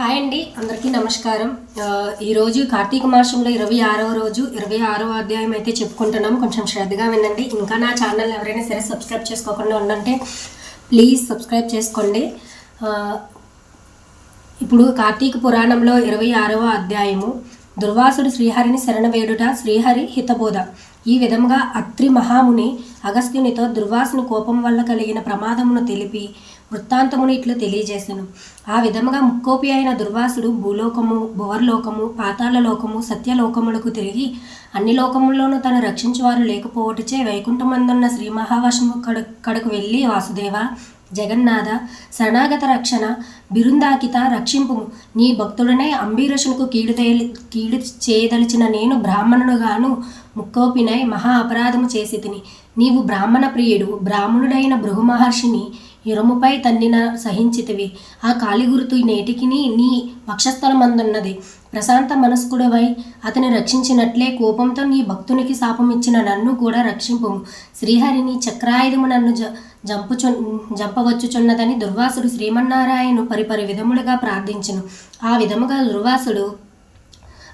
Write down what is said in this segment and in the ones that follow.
Hi అండి అందరికీ నమస్కారం. ఈరోజు కార్తీక మాసంలో ఇరవై ఆరవ రోజు ఇరవై ఆరవ అధ్యాయం అయితే చెప్పుకుంటున్నాం. కొంచెం శ్రద్ధగా వినండి. ఇంకా నా ఛానల్ ఎవరైనా సరే సబ్స్క్రైబ్ చేసుకోకుండా ఉండంటే ప్లీజ్ సబ్స్క్రైబ్ చేసుకోండి. ఇప్పుడు కార్తీక పురాణంలో ఇరవై ఆరవ అధ్యాయము. దుర్వాసుడు శ్రీహరిని శరణవేడుట శ్రీహరి హితబోధ. ఈ విధంగా అత్రి మహాముని అగస్త్యునితో దుర్వాసుని కోపం వల్ల కలిగిన ప్రమాదమును తెలిపి వృత్తాంతమును ఇట్లు తెలియజేశాను ఆ విధముగా ముక్కోపి అయిన దుర్వాసుడు భూలోకము భువర్లోకము పాతాళ లోకము సత్యలోకములకు తిరిగి అన్ని లోకముల్లోనూ తను రక్షించువారు లేకపోవటచే వైకుంఠమందున్న శ్రీ మహావిష్ణువు కడ కడకు వెళ్ళి వాసుదేవ జగన్నాథ శరణాగత రక్షణ బిరుందాకిత రక్షింపు నీ భక్తుడనే అంబీరసునకు కీడు కీడు చేయదలిచిన నేను బ్రాహ్మణుడుగాను ముక్కోపినై మహా అపరాధము చేసి తిని. నీవు బ్రాహ్మణ ప్రియుడు బ్రాహ్మణుడైన భృగు మహర్షిని ఇరుముపై తన్నిన సహించితివి. ఆ కాలిగురుతు నేటికిని నీ వక్షస్థలమందున్నది. ప్రశాంత మనస్కుడవై అతని రక్షించినట్లే కోపంతో నీ భక్తునికి శాపమిచ్చిన నన్ను కూడా రక్షింపు శ్రీహరిని చక్రాయుధము నన్ను జ జంపుచు జంపవచ్చుచున్నదని దుర్వాసుడు శ్రీమన్నారాయణు పరిపరి విధములుగా ప్రార్థించను. ఆ విధముగా దుర్వాసుడు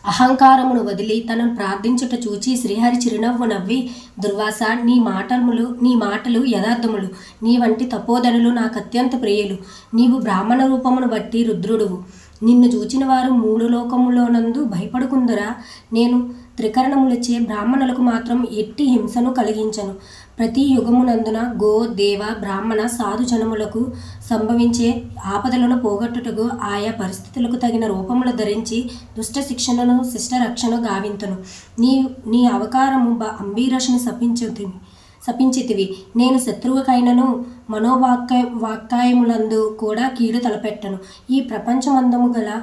అహంకారమును వదిలి తనను ప్రార్థించుట చూచి శ్రీహరి చిరునవ్వు నవ్వి దుర్వాస నీ మాటములు నీ మాటలు యథార్థములు. నీ వంటి తపోధనులు నాకు అత్యంత ప్రియులు. నీవు బ్రాహ్మణ రూపమును బట్టి రుద్రుడువు. నిన్ను చూచిన వారు మూడు లోకములోనందు భయపడుకుందరా. నేను త్రికరణములచే బ్రాహ్మణులకు మాత్రం ఎట్టి హింసను కలిగించను. ప్రతి యుగమునందున గో దేవ బ్రాహ్మణ సాధుజనములకు సంభవించే ఆపదలను పోగొట్టుటకు ఆయా పరిస్థితులకు తగిన రూపములు ధరించి దుష్ట శిక్షణను శిష్ట రక్షణ గావింతును. నీ నీ అవకారము బ అంబీరసుని శపించితివి. నేను శత్రువుకైనను మనోవాక్య వాక్కాయములందు కూడా కీడు తలపెట్టను. ఈ ప్రపంచమందము గల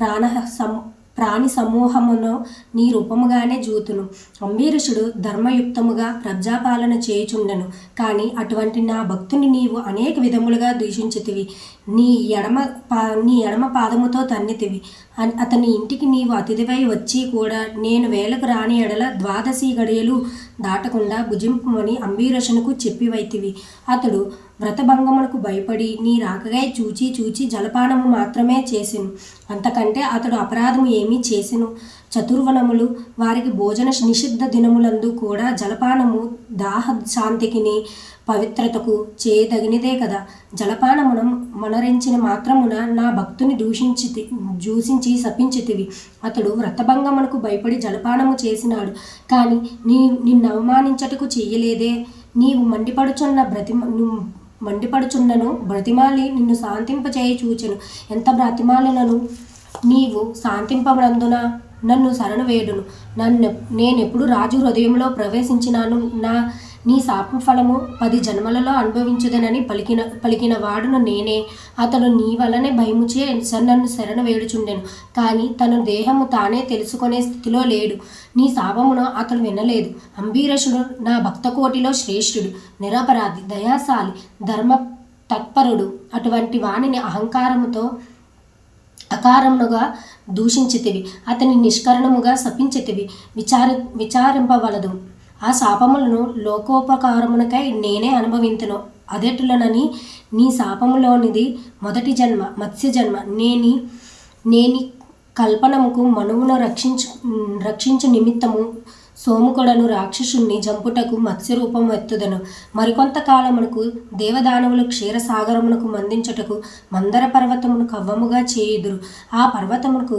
ప్రాణ సం ప్రాణి సమూహమును నీ రూపముగానే జూతును. అంబీరుషుడు ధర్మయుక్తముగా ప్రజాపాలన చేయుచుండెను. కానీ అటువంటి నా భక్తుని నీవు అనేక విధములుగా దూషించితివి. నీ ఎడమ పా నీ ఎడమ పాదముతో తన్నితివి. అతని ఇంటికి నీవు అతిథివై వచ్చి కూడా నేను వేలకు రాని ఎడల ద్వాదశి గడియలు దాటకుండా భుజింపుమని అంబీరసునకు చెప్పివైతివి. అతడు వ్రతభంగమునకు భయపడి నీ రాకగై చూచి చూచి జలపానము మాత్రమే చేసెను. అంతకంటే అతడు అపరాధము ఏమీ చేసెను. చతుర్వనములు వారికి భోజన నిషిద్ధ దినములందు కూడా జలపానము దాహ శాంతికిని పవిత్రతకు చేయదగినదే కదా. జలపానమున మనరించిన మాత్రమున నా భక్తుని దూషించి దూషించి శపించితివి. అతడు వ్రతభంగమునకు భయపడి జలపానము చేసినాడు. కానీ నీ నిన్ను అవమానించటకు చెయ్యలేదే. నీవు మండిపడుచున్న బ్రతిమ మండిపడుచున్నను బ్రతిమాలి నిన్ను శాంతింపచేయి చూచెను ఎంత బ్రతిమాలినను నీవు శాంతింపబడందున? నన్ను శరణు వేడును నన్ను నేనెప్పుడు రాజు హృదయంలో ప్రవేశించినాను. నా నీ శాప ఫలము పది జన్మలలో అనుభవించుదనని పలికిన పలికిన వాడును నేనే. అతడు నీ వలనే భయముచే నన్ను శరణ వేడుచుండెను. కానీ తన దేహము తానే తెలుసుకునే స్థితిలో లేడు. నీ శాపమును అతడు వినలేదు. అంబీరసుడు నా భక్త కోటిలో శ్రేష్ఠుడు నిరపరాధి దయాశాలి ధర్మ తత్పరుడు. అటువంటి వాణిని అహంకారముతో అకారముగా దూషించితివి. అతని నిష్కరణముగా శపించితివి. విచారి విచారింపవలదు. ఆ శాపములను లోకోపకారమునకై నేనే అనుభవింతును. అదెటులనని నీ శాపములోనిది మొదటి జన్మ మత్స్య జన్మ. నేని నేని కల్పనముకు మనువును రక్షించు రక్షించు నిమిత్తము సోముకుడను రాక్షసుణ్ణి జంపుటకు మత్స్యరూపం ఎత్తుదను. మరికొంతకాలమునకు దేవదానవులు క్షీరసాగరమునకు మందించుటకు మందర పర్వతమును కవ్వముగా చేయుదురు. ఆ పర్వతమునకు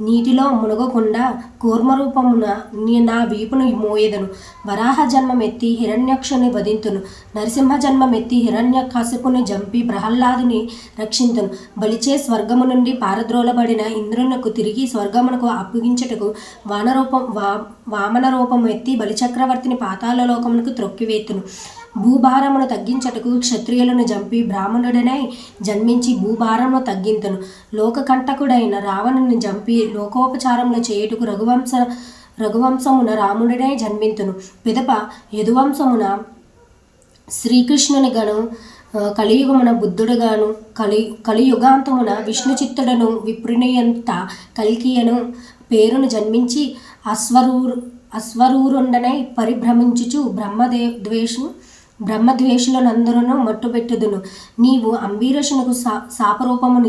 నీటిలో మునగకుండా కూర్మరూపమున నీ నా వీపును మోయెదను. వరాహ జన్మమెత్తి హిరణ్యక్షుని వధింతును. నరసింహ జన్మమెత్తి హిరణ్యకశపుని జంపి ప్రహ్లాదుని రక్షింతును. బలిచే స్వర్గము నుండి పారద్రోలబడిన ఇంద్రునకు తిరిగి స్వర్గమునకు అప్పగించుటకు వానరూపం వా వామన రూపం ఎత్తి బలిచక్రవర్తిని పాతాళ లోకమునకు త్రొక్కివేతును. భూభారమును తగ్గించటకు క్షత్రియులను జంపి బ్రాహ్మణుడనై జన్మించి భూభారమును తగ్గింతును. లోకకంటకుడైన రావణుని జంపి లోకోపచారములు చేయుటకు రఘువంశ రఘువంశమున రాముడినై జన్మింతును. పిదప యదువంశమున శ్రీకృష్ణుని గను కలియుగమున బుద్ధుడుగాను కలి కలియుగాంతమున విష్ణు చిత్తుడను విప్రునియంత కల్కియను పేరును జన్మించి అశ్వరూరు అశ్వరూరుండనై పరిభ్రమించుచు బ్రహ్మదే ద్వేషు బ్రహ్మద్వేషులనందరూ మట్టుబెట్టుదును. నీవు అంబీరషునకు సా శాపరూపము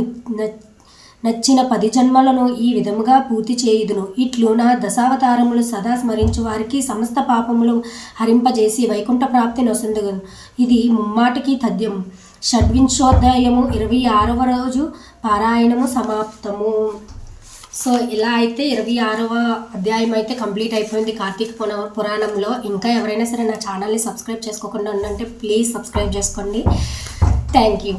నచ్చిన పది జన్మలను ఈ విధముగా పూర్తి చేయుదును. ఇట్లు నా దశావతారములు సదా స్మరించు వారికి సమస్త పాపములు హరింపజేసి వైకుంఠ ప్రాప్తి నొసందుగను ఇది ముమ్మాటికి తథ్యం షడ్వింశోధ్యాయము ఇరవై ఆరవ రోజు పారాయణము సమాప్తము. సో ఇలా అయితే ఇరవై ఆరవ అధ్యాయం అయితే కంప్లీట్ అయిపోయింది కార్తీక పున పురాణంలో. ఇంకా ఎవరైనా సరే నా ఛానల్ని సబ్స్క్రైబ్ చేసుకోకుండా ఉందంటే ప్లీజ్ సబ్స్క్రైబ్ చేసుకోండి. Thank you.